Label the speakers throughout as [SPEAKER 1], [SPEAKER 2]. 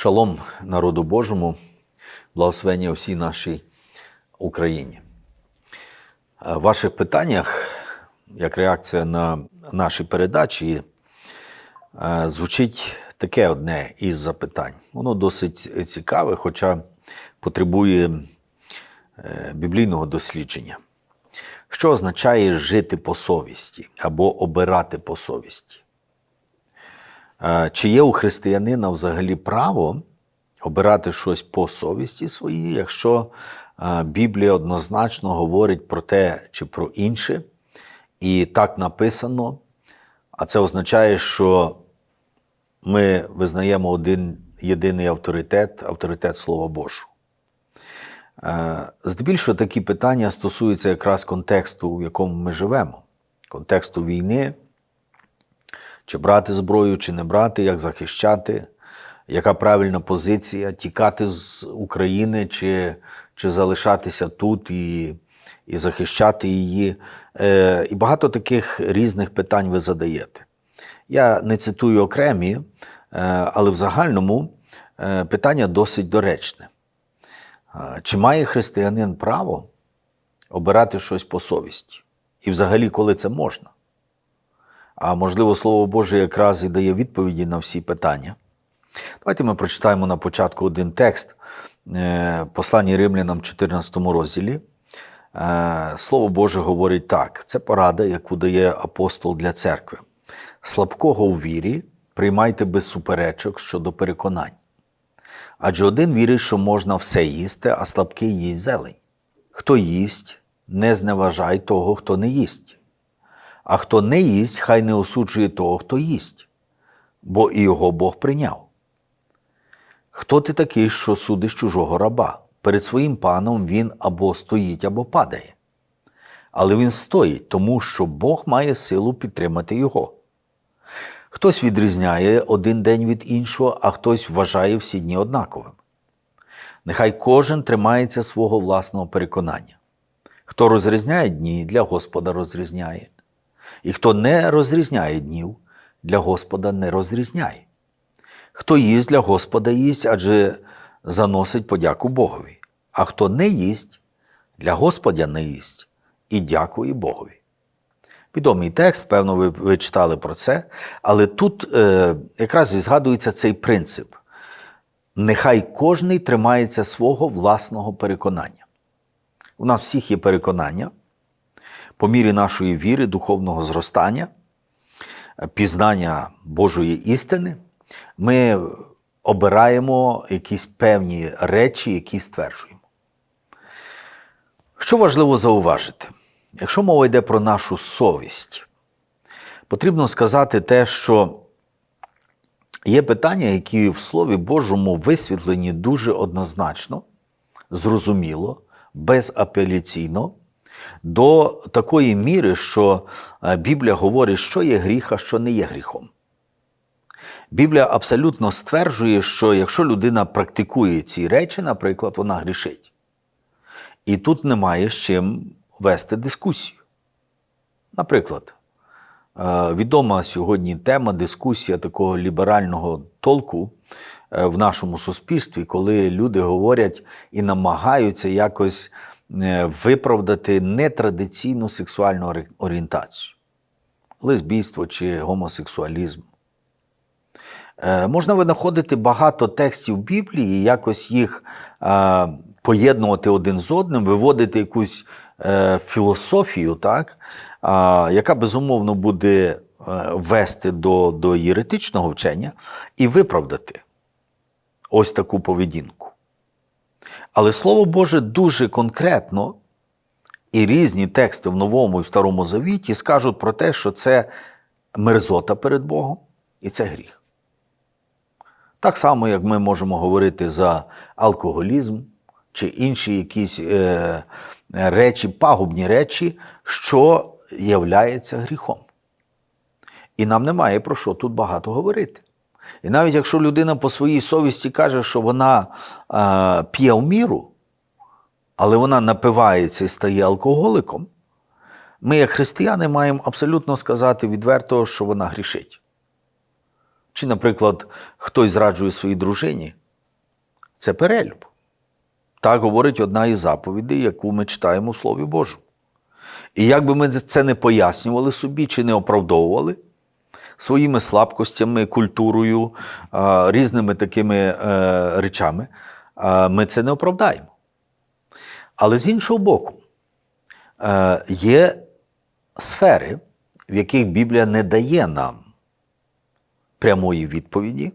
[SPEAKER 1] Шалом народу Божому, благословення всій нашій Україні. Е, В ваших питаннях, як реакція на наші передачі, е, звучить таке одне із запитань. Воно досить цікаве, хоча потребує е, біблійного дослідження. Що означає жити по совісті або обирати по совісті? Чи є у християнина взагалі право обирати щось по совісті своїй, якщо Біблія однозначно говорить про те чи про інше, і так написано, а це означає, що ми визнаємо один єдиний авторитет, авторитет Слова Божого. Здебільшого такі питання стосуються якраз контексту, в якому ми живемо, контексту війни, чи брати зброю, чи не брати, як захищати, яка правильна позиція, тікати з України, чи, чи залишатися тут і, і захищати її. Е, і багато таких різних питань ви задаєте. Я не цитую окремі, е, але в загальному е, питання досить доречне. Е, Чи має християнин право обирати щось по совісті? І взагалі, коли це можна? А можливо, Слово Боже якраз і дає відповіді на всі питання. Давайте ми прочитаємо на початку один текст е, послання римлянам 14 розділі. Е, Слово Боже говорить так: це порада, яку дає апостол для церкви. Слабкого у вірі приймайте без суперечок щодо переконань. Адже один вірить, що можна все їсти, а слабкий їсть зелень. Хто їсть, не зневажай того, хто не їсть. А хто не їсть, хай не осуджує того, хто їсть, бо і його Бог прийняв. Хто ти такий, що судиш чужого раба? Перед своїм паном він або стоїть, або падає. Але він стоїть, тому що Бог має силу підтримати його. Хтось відрізняє один день від іншого, а хтось вважає всі дні однаковим. Нехай кожен тримається свого власного переконання. Хто розрізняє дні, для Господа розрізняє. І хто не розрізняє днів, для Господа не розрізняє. Хто їсть для Господа їсть, адже заносить подяку Богові. А хто не їсть, для Господа не їсть і дякує Богові. Відомий текст, певно, ви, ви читали про це, але тут е, якраз і згадується цей принцип. Нехай кожний тримається свого власного переконання. У нас всіх є переконання по мірі нашої віри, духовного зростання, пізнання Божої істини, ми обираємо якісь певні речі, які стверджуємо. Що важливо зауважити? Якщо мова йде про нашу совість, потрібно сказати те, що є питання, які в Слові Божому висвітлені дуже однозначно, зрозуміло, безапеляційно, до такої міри, що е, Біблія говорить, що є гріх, а що не є гріхом. Біблія абсолютно стверджує, що якщо людина практикує ці речі, наприклад, вона грішить. І тут немає з чим вести дискусію. Наприклад, е, відома сьогодні тема дискусія такого ліберального толку е, в нашому суспільстві, коли люди говорять і намагаються якось виправдати нетрадиційну сексуальну орієнтацію, лесбійство чи гомосексуалізм. Е, Можна винаходити багато текстів Біблії, якось їх е, поєднувати один з одним, виводити якусь е, філософію, так, яка безумовно буде е, вести до, до єретичного вчення і виправдати ось таку поведінку. Але Слово Боже дуже конкретно і різні тексти в Новому і Старому Завіті скажуть про те, що це мерзота перед Богом і це гріх. Так само, як ми можемо говорити за алкоголізм чи інші якісь е, речі, пагубні речі, що являється гріхом. І нам немає про що тут багато говорити. І навіть якщо людина по своїй совісті каже, що вона е, п'є в міру, але вона напивається і стає алкоголиком, ми, як християни, маємо абсолютно сказати відверто, що вона грішить. Чи, наприклад, хтось зраджує своїй дружині, це перелюб. Так говорить одна із заповідей, яку ми читаємо в Слові Божому. І як би ми це не пояснювали собі чи не оправдовували своїми слабкостями, культурою, різними такими е, речами, ми це не оправдаємо. Але з іншого боку, е, є сфери, в яких Біблія не дає нам прямої відповіді.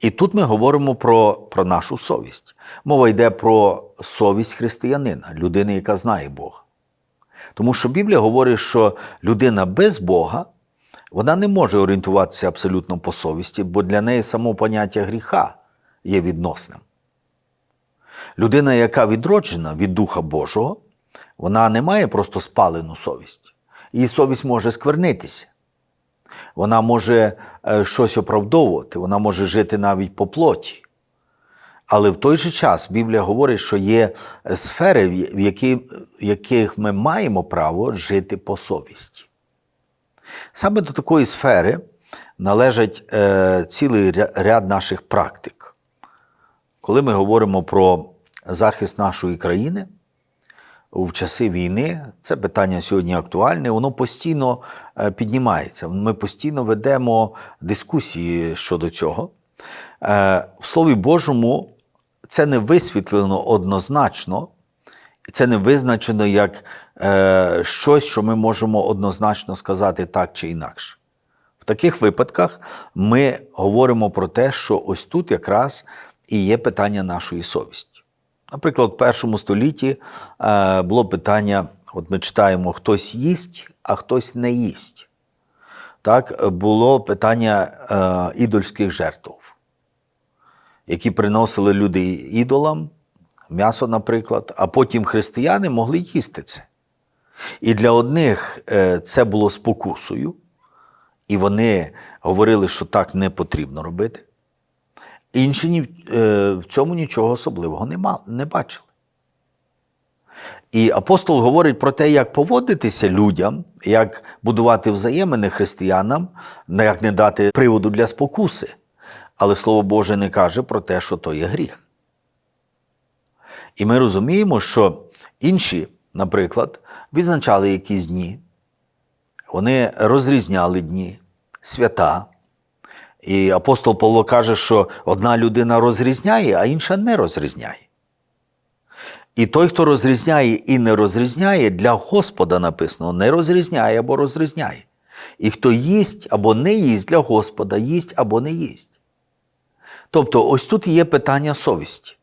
[SPEAKER 1] І тут ми говоримо про, про нашу совість. Мова йде про совість християнина, людини, яка знає Бога. Тому що Біблія говорить, що людина без Бога вона не може орієнтуватися абсолютно по совісті, бо для неї само поняття гріха є відносним. Людина, яка відроджена від Духа Божого, вона не має просто спалену совість. Її совість може сквернитися. Вона може е, щось оправдовувати, вона може жити навіть по плоті. Але в той же час Біблія говорить, що є е, сфери, в яких ми маємо право жити по совісті. Саме до такої сфери належить е, цілий ряд наших практик. Коли ми говоримо про захист нашої країни в часи війни, це питання сьогодні актуальне, воно постійно е, піднімається. Ми постійно ведемо дискусії щодо цього. Е, В Слові Божому це не висвітлено однозначно, це не визначено як е, щось, що ми можемо однозначно сказати так чи інакше. В таких випадках ми говоримо про те, що ось тут якраз і є питання нашої совісті. Наприклад, в першому столітті е, було питання: от ми читаємо, хтось їсть, а хтось не їсть. Так, було питання е, ідольських жертв, які приносили люди ідолам, м'ясо, наприклад, а потім християни могли їсти це. І для одних е, це було спокусою, і вони говорили, що так не потрібно робити. Інші е, в цьому нічого особливого не, мали, не бачили. І апостол говорить про те, як поводитися людям, як будувати взаємини християнам, як не дати приводу для спокуси. Але Слово Боже не каже про те, що то є гріх. І ми розуміємо, що інші, наприклад, відзначали якісь дні, вони розрізняли дні, свята. І апостол Павло каже, що одна людина розрізняє, а інша не розрізняє. І той, хто розрізняє і не розрізняє, для Господа написано, не розрізняє або розрізняє. І хто їсть або не їсть для Господа, їсть або не їсть. Тобто, ось тут є питання совісті.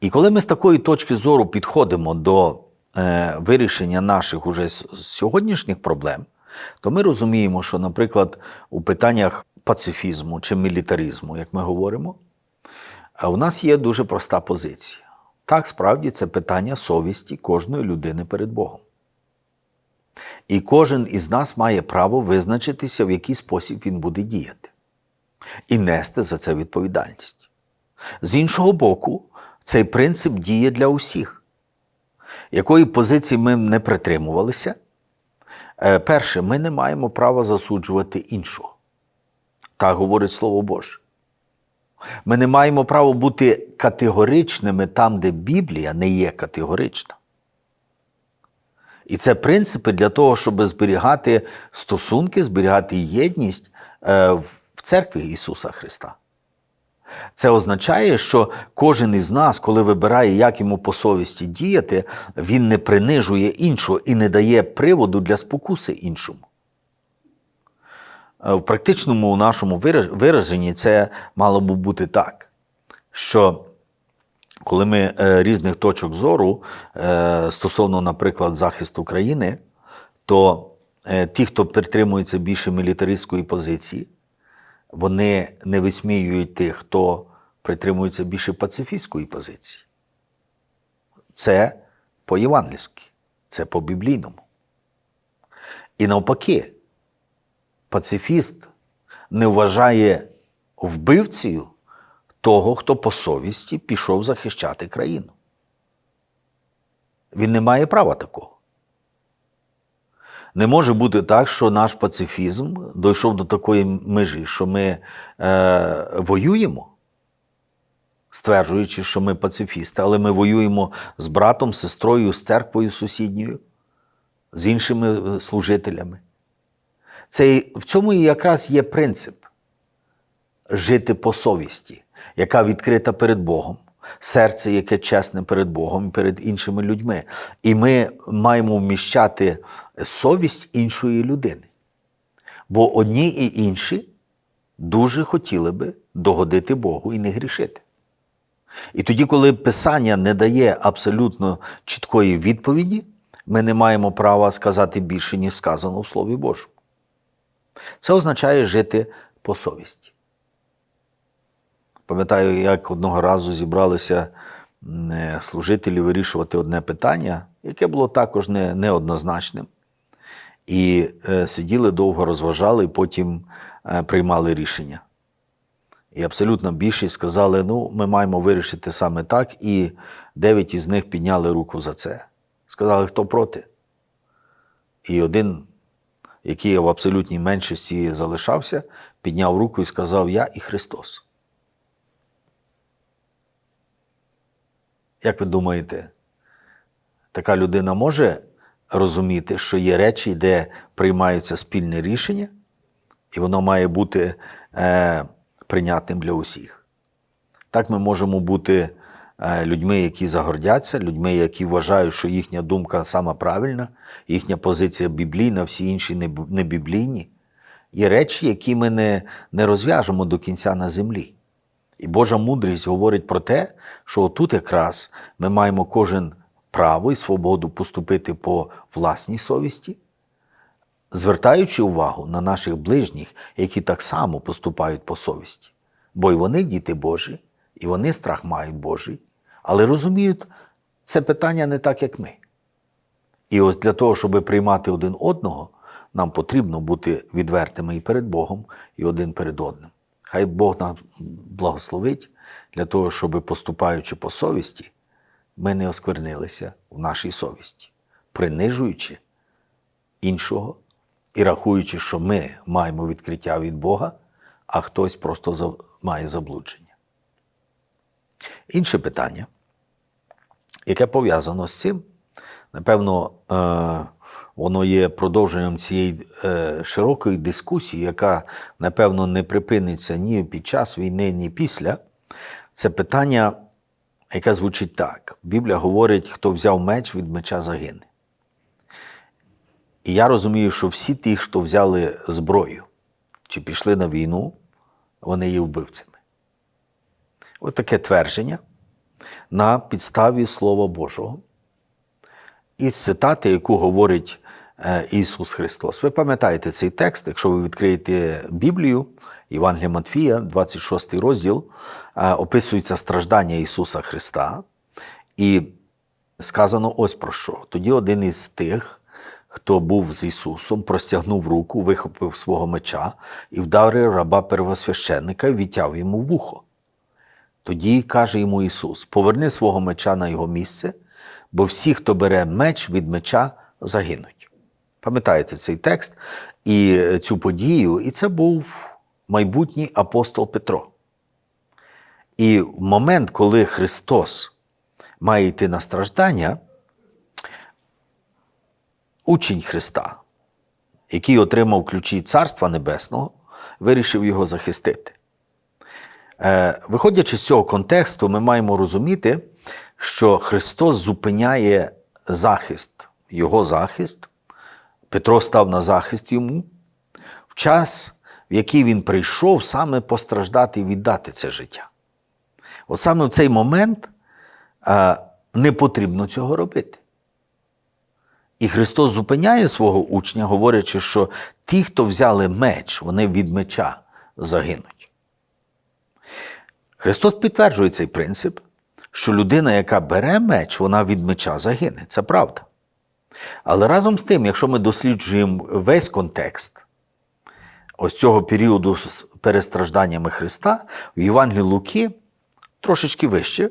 [SPEAKER 1] І коли ми з такої точки зору підходимо до е, вирішення наших уже сьогоднішніх проблем, то ми розуміємо, що, наприклад, у питаннях пацифізму чи мілітаризму, як ми говоримо, у нас є дуже проста позиція. Так, справді, це питання совісті кожної людини перед Богом. І кожен із нас має право визначитися, в який спосіб він буде діяти, і нести за це відповідальність. З іншого боку, цей принцип діє для усіх. Якої позиції ми не притримувалися, Е, перше, ми не маємо права засуджувати іншого. Так говорить Слово Боже. Ми не маємо права бути категоричними там, де Біблія не є категорична. І це принципи для того, щоб зберігати стосунки, зберігати єдність е, в церкві Ісуса Христа. Це означає, що кожен із нас, коли вибирає, як йому по совісті діяти, він не принижує іншого і не дає приводу для спокуси іншому. Е, В практичному нашому вираженні це мало б бути так, що коли ми е, різних точок зору е, стосовно, наприклад, захисту країни, то ті, хто притримується більше мілітаристської позиції, вони не висміюють тих, хто притримується більше пацифістської позиції. Це по-євангельськи, це по-біблійному. І навпаки, пацифіст не вважає вбивцею того, хто по совісті пішов захищати країну. Він не має права такого. Не може бути так, що наш пацифізм дійшов до такої межі, що ми е, воюємо. стверджуючи, що ми пацифісти, але ми воюємо з братом, сестрою, з церквою сусідньою, з іншими е, служителями. Це в цьому якраз є принцип жити по совісті, яка відкрита перед Богом, серце, яке чесне перед Богом і перед іншими людьми. І ми маємо вміщати совість іншої людини. Бо одні і інші дуже хотіли би догодити Богу і не грішити. І тоді, коли Писання не дає абсолютно чіткої відповіді, ми не маємо права сказати більше, ніж сказано в Слові Божому. Це означає жити по совісті. Пам'ятаю, як одного разу зібралися е, служителі вирішувати одне питання, яке було також не, неоднозначним. І е, сиділи довго розважали, і потім е, приймали рішення. І абсолютно більшість сказали: ну, ми маємо вирішити саме так, і дев'ять із них підняли руку за це. Сказали, хто проти. І один, який в абсолютній меншості залишався, підняв руку і сказав: Я і Христос. Як ви думаєте, така людина може розуміти, що є речі, де приймаються спільне рішення, і воно має бути е, прийнятним для усіх? Так ми можемо бути е, людьми, які загордяться, людьми, які вважають, що їхня думка сама правильна, їхня позиція біблійна, всі інші не біблійні. Є речі, які ми не, не розв'яжемо до кінця на землі. І Божа мудрість говорить про те, що тут якраз ми маємо кожен право і свободу поступити по власній совісті, звертаючи увагу на наших ближніх, які так само поступають по совісті. Бо й вони діти Божі, і вони страх мають Божий, але розуміють це питання не так, як ми. І ось для того, щоб приймати один одного, нам потрібно бути відвертими і перед Богом, і один перед одним. Хай Бог нам благословить для того, щоб, поступаючи по совісті, ми не осквернилися в нашій совісті, принижуючи іншого і рахуючи, що ми маємо відкриття від Бога, а хтось просто має заблудження. Інше питання, яке пов'язано з цим, напевно, е, воно є продовженням цієї е, широкої дискусії, яка, напевно, не припиниться ні під час війни, ні після. Це питання, яке звучить так: Біблія говорить, хто взяв меч, від меча загине. І я розумію, що всі ті, хто взяли зброю чи пішли на війну, вони є вбивцями. Ось таке твердження на підставі Слова Божого. І цитати, яку говорить Ісус Христос. Ви пам'ятаєте цей текст, якщо ви відкриєте Біблію, Євангелія Матфія, 26 розділ, е, описується страждання Ісуса Христа. І сказано ось про що. Тоді один із тих, хто був з Ісусом, простягнув руку, вихопив свого меча і вдарив раба первосвященника і відтяв йому вухо. Тоді каже йому Ісус: поверни свого меча на його місце, бо всі, хто бере меч від меча, загинуть. Пам'ятаєте цей текст і е, цю подію, і це був майбутній апостол Петро. І в момент, коли Христос має йти на страждання, учень Христа, який отримав ключі Царства Небесного, вирішив його захистити. Е, Виходячи з цього контексту, ми маємо розуміти, що Христос зупиняє захист, його захист. Петро став на захист йому в час, в який він прийшов саме постраждати і віддати це життя. От саме в цей момент е, не потрібно цього робити. І Христос зупиняє свого учня, говорячи, що ті, хто взяли меч, вони від меча загинуть. Христос підтверджує цей принцип, що людина, яка бере меч, вона від меча загине. Це правда. Але разом з тим, якщо ми досліджуємо весь контекст ось цього періоду з перестражданнями Христа, в Євангелії Луки трошечки вище,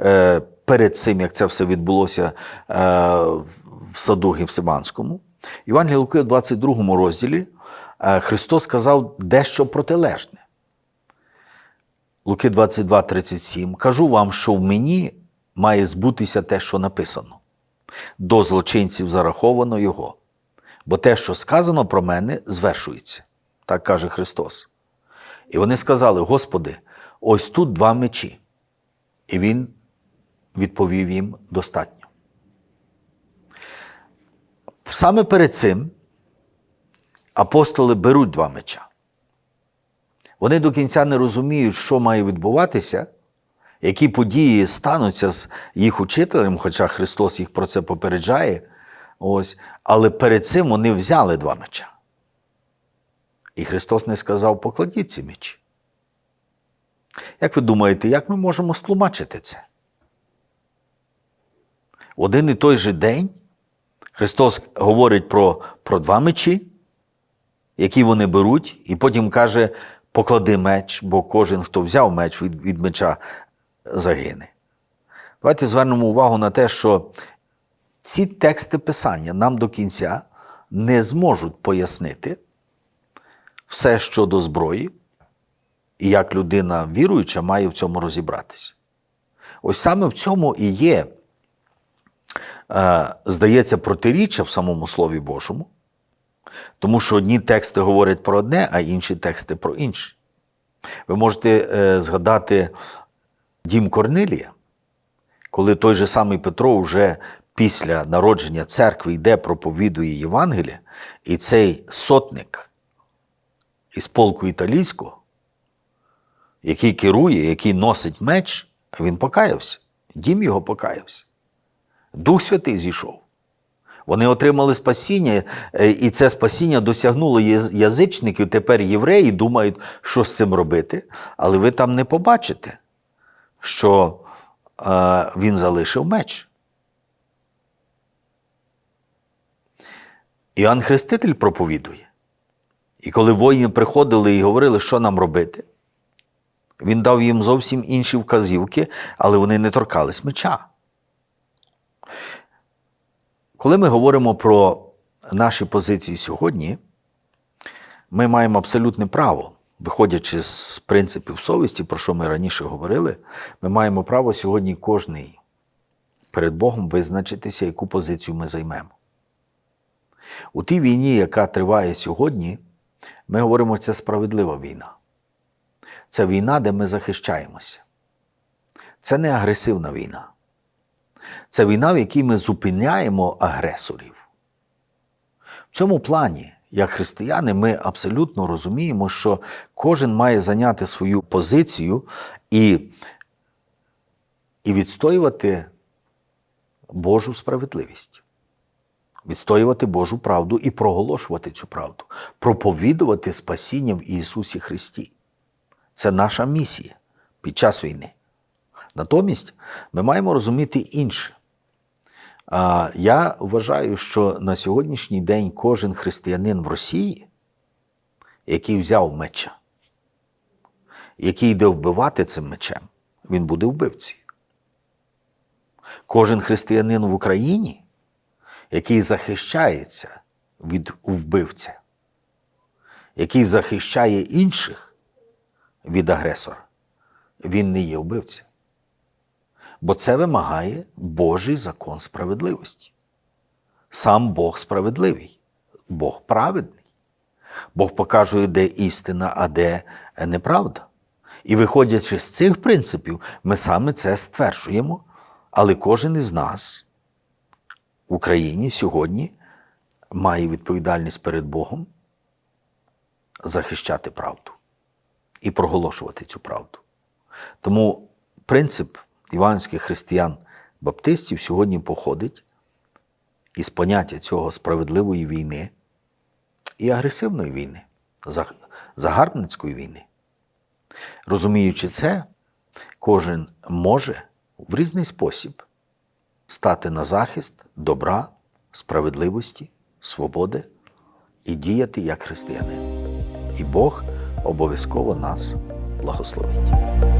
[SPEAKER 1] е, перед цим, як це все відбулося е, в саду Гефсиманському, Євангелії Луки в 22 розділі е, Христос сказав дещо протилежне. Луки 22:37, кажу вам, що в мені має збутися те, що написано. До злочинців зараховано його. Бо те, що сказано про мене, звершується. Так каже Христос. І вони сказали: Господи, ось тут два мечі. І Він відповів їм достатньо. Саме перед цим апостоли беруть два меча. Вони до кінця не розуміють, що має відбуватися, які події стануться з їх учителем, хоча Христос їх про це попереджає. Ось. Але перед цим вони взяли два меча. І Христос не сказав, покладіть ці мечі. Як ви думаєте, як ми можемо стлумачити це? Один і той же день Христос говорить про, про два мечі, які вони беруть, і потім каже: поклади меч, бо кожен, хто взяв меч від, від меча, загине. Давайте звернемо увагу на те, що ці тексти Писання нам до кінця не зможуть пояснити все щодо зброї, і як людина віруюча має в цьому розібратися. Ось саме в цьому і є, е, здається, протиріччя в самому Слові Божому, тому що одні тексти говорять про одне, а інші тексти про інше. Ви можете е, згадати дім Корнилія, коли той же самий Петро вже після народження церкви йде, проповідує Євангеліє, і цей сотник із полку італійського, який керує, який носить меч, він покаявся. Дім його покаявся. Дух Святий зійшов. Вони отримали спасіння, е, і це спасіння досягнуло язичників. Тепер євреї думають, що з цим робити, але ви там не побачите, що е, він залишив меч. Іоанн Хреститель проповідує. І коли воїни приходили і говорили, що нам робити, він дав їм зовсім інші вказівки, але вони не торкались меча. Коли ми говоримо про наші позиції сьогодні, ми маємо абсолютне право, виходячи з принципів совісті, про що ми раніше говорили, ми маємо право сьогодні кожний перед Богом визначитися, яку позицію ми займемо. У тій війні, яка триває сьогодні, ми говоримо, що це справедлива війна. Це війна, де ми захищаємося. Це не агресивна війна. Це війна, в якій ми зупиняємо агресорів. В цьому плані, як християни, ми абсолютно розуміємо, що кожен має зайняти свою позицію і, і відстоювати Божу справедливість, відстоювати Божу правду і проголошувати цю правду, проповідувати спасіння в Ісусі Христі. Це наша місія під час війни. Натомість ми маємо розуміти інше. Я вважаю, що на сьогоднішній день кожен християнин в Росії, який взяв меча, який йде вбивати цим мечем, він буде вбивцею. Кожен християнин в Україні, який захищається від вбивця, який захищає інших від агресора, він не є вбивцем. Бо це вимагає Божий закон справедливості. Сам Бог справедливий, Бог праведний. Бог показує, де істина, а де неправда. І виходячи з цих принципів, ми саме це стверджуємо. Але кожен із нас в Україні сьогодні має відповідальність перед Богом захищати правду і проголошувати цю правду. Тому принцип іванських християн-баптистів сьогодні походить із поняття цього справедливої війни і агресивної війни, загарбницької війни. Розуміючи це, кожен може в різний спосіб стати на захист добра, справедливості, свободи і діяти як християнин. І Бог обов'язково нас благословить.